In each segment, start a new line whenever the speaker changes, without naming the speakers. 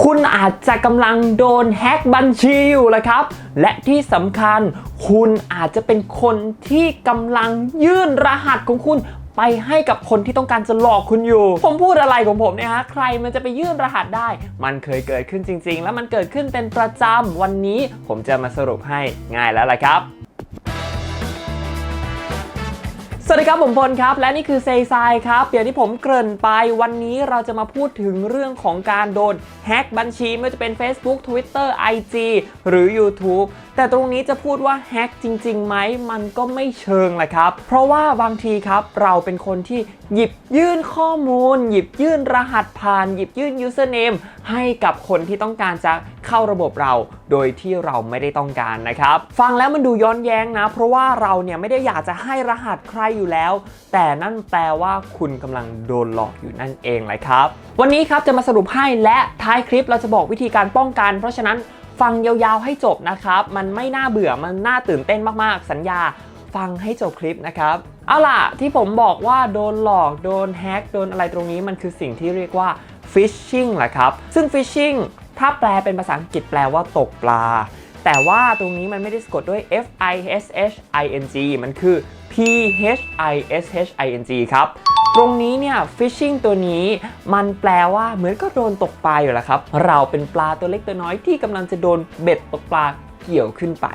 คุณอาจจะกำลังโดนแฮ็กบัญชีอยู่แหละครับ และที่สำคัญ คุณอาจจะเป็นคนที่กำลังยื่นรหัสของคุณไปให้กับคนที่ต้องการจะหลอกคุณอยู่ ผมพูดอะไรของผมเนี่ยฮะ ใครมันจะไปยื่นรหัสได้ มันเคยเกิดขึ้นจริง ๆ แล้วมันเกิดขึ้นเป็นประจำ วันนี้ผมจะมาสรุปให้ง่ายแล้วล่ะครับสวัสดีครับผมพลครับ และนี่คือเซซายครับอย่างที่ผมเกริ่นไปวันนี้เราจะมาพูดถึงเรื่องของการโดนแฮ็กบัญชีไม่ว่าจะเป็น Facebook Twitter IG หรือ YouTube แต่ตรงนี้จะพูดว่าแฮ็กจริงๆไหมมันก็ไม่เชิงแหละครับ เพราะว่าบางทีครับเราเป็นคนที่หยิบยื่นข้อมูล หยิบยื่นรหัสผ่าน หยิบยื่น username ให้กับคนที่ต้องการจะเข้าระบบเรา โดยที่เราไม่ได้ต้องการนะครับ ฟังแล้วมันดูย้อนแย้งนะ เพราะว่าเราเนี่ยไม่ได้อยากจะให้รหัสใครอยู่แล้ว แต่นั่นแปลว่าคุณกำลังโดนหลอกอยู่นั่นเองเลยครับ วันนี้ครับจะมาสรุปให้และท้ายคลิปเราจะบอกวิธีการป้องกัน เพราะฉะนั้นฟังยาวๆให้จบนะครับ มันไม่น่าเบื่อมันน่าตื่นเต้นมากๆ สัญญาฟังให้จบคลิปนะครับ เอาล่ะที่ผมบอกว่าโดนหลอกโดนแฮกโดนอะไรตรงนี้มันคือสิ่งที่เรียกว่า phishing แหละครับ ซึ่ง phishing ถ้าแปลเป็นภาษาอังกฤษแปลว่าตกปลา แต่ว่าตรงนี้มันไม่ได้สะกดด้วย f i s h i n g มันคือ p h i s h i n g ครับ ตรงนี้เนี่ย phishing ตัวนี้มันแปลว่าเหมือนก็โดนตกปลาอยู่แล้วครับ เราเป็นปลาตัวเล็กตัวน้อยที่กำลังจะโดนเบ็ดตกปลาเกี่ยวขึ้นไป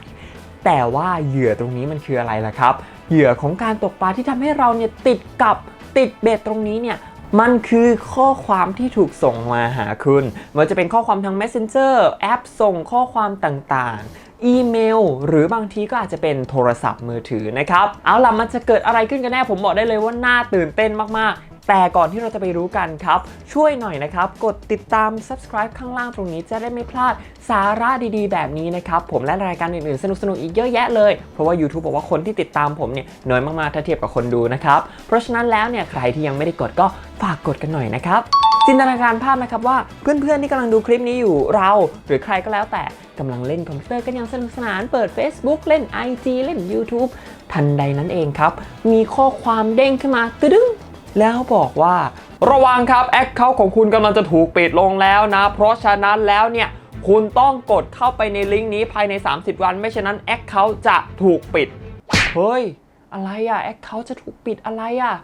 แต่ว่าเหยื่อตรงนี้มันคืออะไรล่ะครับ เหยื่อของการตกปลาที่ทำให้เราเนี่ยติดกับติดเบ็ดตรงนี้เนี่ยมันคือข้อความที่ถูกส่งมาหาคุณไมันจะเป็นข้อความทาง Messenger แอปส่งข้อความต่าง อีเมล หรือบางทีก็อาจจะเป็นโทรศัพท์มือถือนะครับ เอาล่ะมันจะเกิดอะไรขึ้นกันแน่ผมบอกได้เลยว่าน่าตื่นเต้นมากๆ แต่ก่อนที่เราจะไปรู้กันครับ ช่วยหน่อยนะครับ กดติดตาม subscribe ข้างล่างตรงนี้จะได้ไม่พลาดสาระดีๆ แบบนี้นะครับ ผมและรายการอื่นๆ สนุกๆ อีกเยอะแยะเลย เพราะว่า YouTube บอกว่าคนที่ติดตามผมเนี่ยน้อยมากๆถ้าเทียบกับคนดูนะครับ เพราะฉะนั้นแล้วเนี่ยใครที่ยังไม่ได้กดก็ฝากกดกันหน่อยนะครับ จินตนาการภาพนะครับว่าเพื่อนๆที่กำลังดูคลิปนี้อยู่เรา หรือใครก็แล้วแต่กำลังเล่นคอมพิวเตอร์กันอย่างสนุกสนานเปิด Facebook เล่น IG เล่น YouTube ทันใดนั้นเองครับ มีข้อความเด้งขึ้นมาตึดึ้งแล้วบอกว่า ระวังครับแอคเคาท์ของคุณกำลังจะถูกปิดลงแล้วนะ เพราะฉะนั้นแล้วเนี่ยคุณต้องกดเข้าไปในลิงก์นี้ภายใน 30 วัน ไม่ฉะนั้นแอคเคาท์จะถูกปิด เฮ้ย อะไรอะแอคเคาท์จะถูกปิดอะไรอะ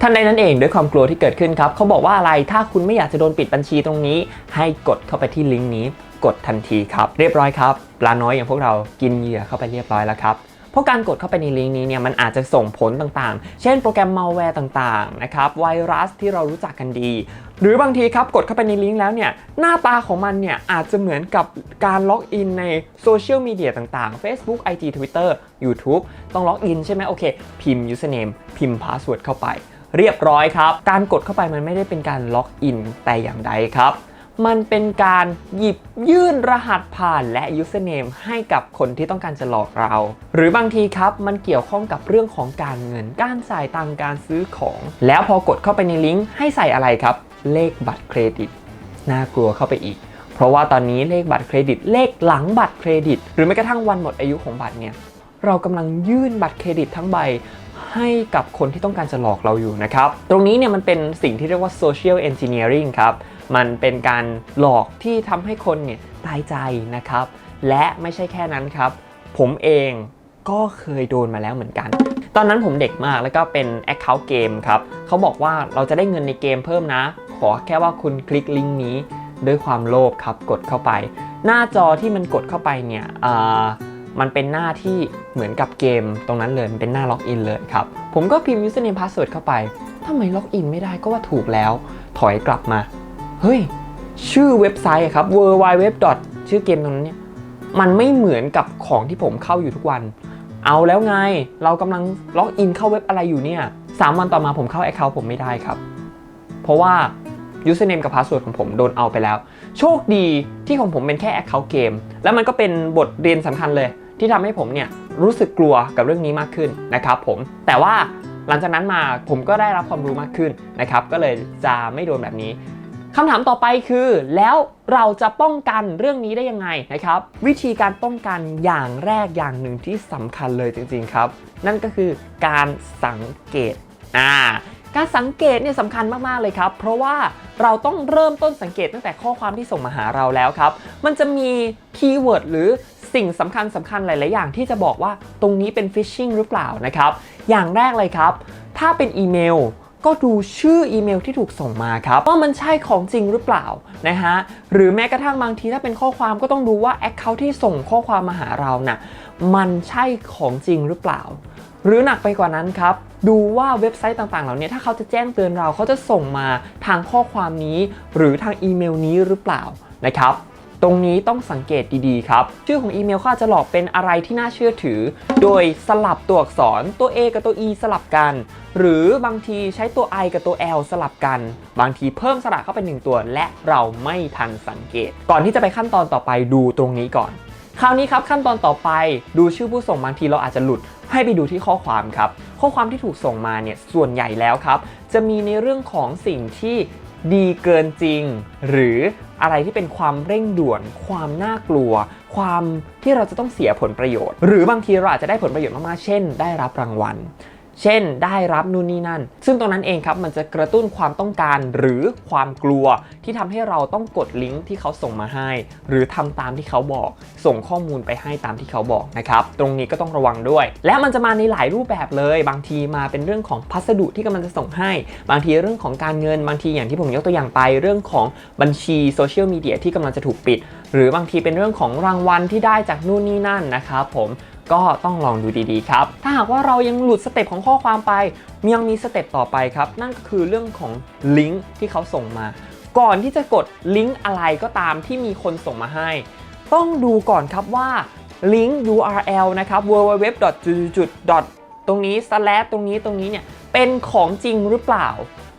ทันใดนั้นเองด้วยความกลัวที่เกิดขึ้นครับเขาบอกว่าอะไรถ้าคุณไม่อยากจะโดนปิดบัญชีตรงนี้ ให้กดเข้าไปที่ลิงก์นี้ กดทันทีครับ เรียบร้อยครับปลาน้อยอย่างพวกเรากินเหยื่อเข้าไปเรียบร้อยแล้วครับเพราะการกดเข้าไปในลิงก์นี้เนี่ยมันอาจจะส่งผลต่างๆ เช่นโปรแกรม malware ต่างๆ นะครับ ไวรัสที่เรารู้จักกันดี หรือบางทีครับกดเข้าไปในลิงก์แล้วเนี่ยหน้าตาของมันเนี่ยอาจจะเหมือนกับการล็อกอินในโซเชียลมีเดียต่างๆ Facebook IG Twitter YouTube ต้องล็อกอินใช่ไหมโอเค พิมพ์ username พิมพ์ password เข้าไป เรียบร้อยครับ การกดเข้าไปมันไม่ได้เป็นการล็อกอินแต่อย่างใดครับ มันเป็นการหยิบยื่นรหัสผ่านและ username ให้กับคนที่ต้องการจะหลอกเรา หรือบางทีครับมันเกี่ยวข้องกับเรื่องของการเงิน การจ่ายตังการซื้อของ แล้วพอกดเข้าไปในลิงก์ให้ใส่อะไรครับ เลขบัตรเครดิต น่ากลัวเข้าไปอีก เพราะว่าตอนนี้เลขบัตรเครดิต เลขหลังบัตรเครดิต หรือแม้กระทั่งวันหมดอายุของบัตรเนี่ยเรากำลังยื่นบัตรเครดิตทั้งใบให้กับคนที่ต้องการจะหลอกเราอยู่นะครับ ตรงนี้เนี่ยมันเป็นสิ่งที่เรียกว่า social engineering ครับ มันเป็นการหลอกที่ทำให้คนเนี่ยตายใจนะครับ และไม่ใช่แค่นั้นครับ ผมเองก็เคยโดนมาแล้วเหมือนกัน ตอนนั้นผมเด็กมากแล้วก็เป็น Account เกมครับเขาบอกว่าเราจะได้เงินในเกมเพิ่มนะ ขอแค่ว่าคุณคลิกลิงก์นี้ด้วยความโลภครับกดเข้าไป หน้าจอที่มันกดเข้าไปเนี่ยอ่ามันเป็นหน้าที่เหมือนกับเกมตรงนั้นเลยมันเป็นหน้าล็อกอินเลยครับ ผมก็พิมพ์ username password เข้าไปทำไมล็อกอินไม่ได้ก็ว่าถูกแล้ว ถอยกลับมา เฮ้ย ชื่อเว็บไซต์ครับ w w w ชื่อเกมตรงนั้นเนี่ยมันไม่เหมือนกับของที่ผมเข้าอยู่ทุกวัน เอาแล้วไง เรากำลังล็อกอินเข้าเว็บอะไรอยู่เนี่ยสามวันต่อมาผมเข้า Account ผมไม่ได้ครับ เพราะว่า username กับ password ของผมโดนเอาไปแล้ว โชคดีที่ของผมเป็นแค่ Account เกม แล้วมันก็เป็นบทเรียนสำคัญเลย ที่ทำให้ผมเนี่ยรู้สึกกลัวกับเรื่องนี้มากขึ้นนะครับผม แต่ว่าหลังจากนั้นมาผมก็ได้รับความรู้มากขึ้นนะครับ ก็เลยจะไม่โดนแบบนี้ คำถามต่อไปคือ แล้วเราจะป้องกันเรื่องนี้ได้ยังไงนะครับ วิธีการป้องกันอย่างแรกอย่างหนึ่งที่สำคัญเลยจริงๆครับ นั่นก็คือการสังเกตอ่าการสังเกตเนี่ยสำคัญมากๆเลยครับ เพราะว่าเราต้องเริ่มต้นสังเกตตั้งแต่ข้อความที่ส่งมาหาเราแล้วครับ มันจะมีคีย์เวิร์ดหรือสิ่งสำคัญสำคัญหลาย ๆ อย่างที่จะบอกว่าตรงนี้เป็นฟิชชิงหรือเปล่านะครับ อย่างแรกเลยครับ ถ้าเป็นอีเมล ก็ดูชื่ออีเมลที่ถูกส่งมาครับว่ามันใช่ของจริงหรือเปล่านะฮะหรือแม้กระทั่งบางทีถ้าเป็นข้อความก็ต้องดูว่าแอคเคาท์ที่ส่งข้อความมาหาเราน่ะมันใช่ของจริงหรือเปล่า หรือหนักไปกว่านั้นครับ ดูว่าเว็บไซต์ต่างๆ เหล่านี้ถ้าเขาจะแจ้งเตือนเราเขาจะส่งมาทางข้อความนี้ หรือทางอีเมลนี้หรือเปล่านะครับ ตรงนี้ต้องสังเกตดีๆครับ ชื่อของอีเมลเขาอาจจะหลอกเป็นอะไรที่น่าเชื่อถือ โดยสลับตัวอักษรตัว A กับตัว E สลับกัน หรือบางทีใช้ตัว I กับตัว L สลับกัน บางทีเพิ่มสระเข้าไปหนึ่งตัว และเราไม่ทันสังเกต ก่อนที่จะไปขั้นตอนต่อไปดูตรงนี้ก่อนคราวนี้ครับขั้นตอนต่อไปดูชื่อผู้ส่งบางทีเราอาจจะหลุดให้ไปดูที่ข้อความครับ ข้อความที่ถูกส่งมาเนี่ยส่วนใหญ่แล้วครับ จะมีในเรื่องของสิ่งที่ ดีเกินจริง หรืออะไรที่เป็นความเร่งด่วน ความน่ากลัว ความที่เราจะต้องเสียผลประโยชน์ หรือบางทีเราอาจจะได้ผลประโยชน์มากๆ เช่น ได้รับรางวัล เช่นได้รับนู่นนี่นั่น ซึ่งตรงนั้นเองครับมันจะกระตุ้นความต้องการหรือความกลัวที่ทำให้เราต้องกดลิงก์ที่เขาส่งมาให้ หรือทำตามที่เขาบอก ส่งข้อมูลไปให้ตามที่เขาบอกนะครับตรงนี้ก็ต้องระวังด้วย และมันจะมาในหลายรูปแบบเลย บางทีมาเป็นเรื่องของพัสดุที่กำลังจะส่งให้ บางทีเรื่องของการเงินบางทีอย่างที่ผมยกตัวอย่างไป เรื่องของบัญชีโซเชียลมีเดียที่กำลังจะถูกปิด หรือบางทีเป็นเรื่องของรางวัลที่ได้จากนู่นนี่นั่นนะครับผม ก็ต้องลองดูดีๆครับ ถ้าหากว่าเรายังหลุดสเต็ปของข้อความไปยังมีสเต็ปต่อไปครับ นั่นก็คือเรื่องของลิงก์ที่เขาส่งมา ก่อนที่จะกดลิงก์อะไรก็ตามที่มีคนส่งมาให้ ต้องดูก่อนครับว่าลิงก์ URL นะครับ www. จุดๆตรงนี้ slash ตรงนี้ตรงนี้เนี่ยเป็นของจริงหรือเปล่า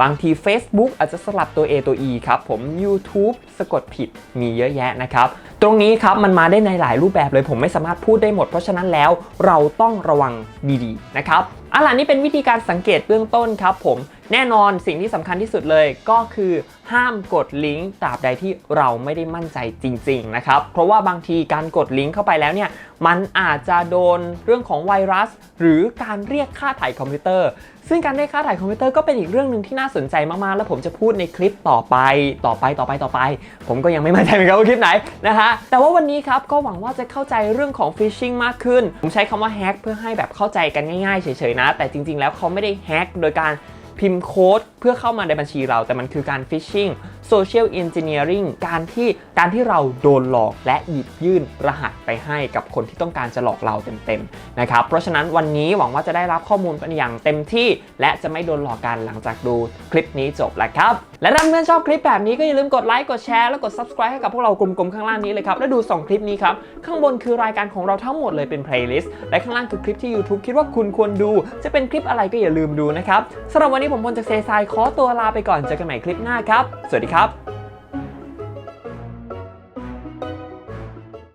บางที Facebook อาจจะสลับตัว A ตัว E ครับผม YouTube สะกดผิดมีเยอะแยะนะครับ ตรงนี้ครับมันมาได้ในหลายรูปแบบเลยผมไม่สามารถพูดได้หมด เพราะฉะนั้นแล้วเราต้องระวังดีๆนะครับอะล่ะนี่เป็นวิธีการสังเกตเบื้องต้นครับผมแน่นอนสิ่งที่สำคัญที่สุดเลยก็คือห้ามกดลิงก์ตราบใดที่เราไม่ได้มั่นใจจริง ๆ นะครับ เพราะว่าบางทีการกดลิงก์เข้าไปแล้วเนี่ยมันอาจจะโดนเรื่องของไวรัส หรือการเรียกค่าถ่ายคอมพิวเตอร์ ซึ่งการเรียกค่าถ่ายคอมพิวเตอร์ก็เป็นอีกเรื่องหนึ่งที่น่าสนใจมากๆ แล้วผมจะพูดในคลิปต่อไป ต่อไปต่อไปต่อไป ผมก็ยังไม่มั่นใจเหมือนกันว่าคลิปไหนนะฮะแต่ว่าวันนี้ครับก็หวังว่าจะเข้าใจเรื่องของฟิชชิงมากขึ้น ผมใช้คำว่าแฮกเพื่อให้แบบเข้าใจกันง่ายๆเฉยๆนะ แต่จริง ๆ แล้วเขาไม่ได้แฮกโดยการพิมพ์โค้ดเพื่อเข้ามาในบัญชีเราแต่มันคือการฟิชชิง โซเชียลเอนจิเนียริงการที่การที่เราโดนหลอกและหยิบยื่นรหัสไปให้กับคนที่ต้องการจะหลอกเราเต็มๆนะครับเพราะฉะนั้นวันนี้หวังว่าจะได้รับข้อมูลเป็นอย่างเต็มที่ และจะไม่โดนหลอกกันหลังจากดูคลิปนี้จบแล้วครับ และถ้าเพื่อนชอบคลิปแบบนี้ก็อย่าลืมกดไลค์กดแชร์แล้วกด subscribe ให้กับพวกเรากลุ่มๆข้างล่างนี้เลยครับและดู 2 คลิปนี้ครับข้างบนคือรายการของเราทั้งหมดเลยเป็น playlist และข้างล่างคือคลิปที่ YouTube คิดว่าคุณควรดู จะเป็นคลิปอะไรก็อย่าลืมดูนะครับสำหรับวันนี้ผมพลจากเซซายขอตัวลาไปก่อนเจอกันใหม่คลิปหน้าครับสวัสดีครับ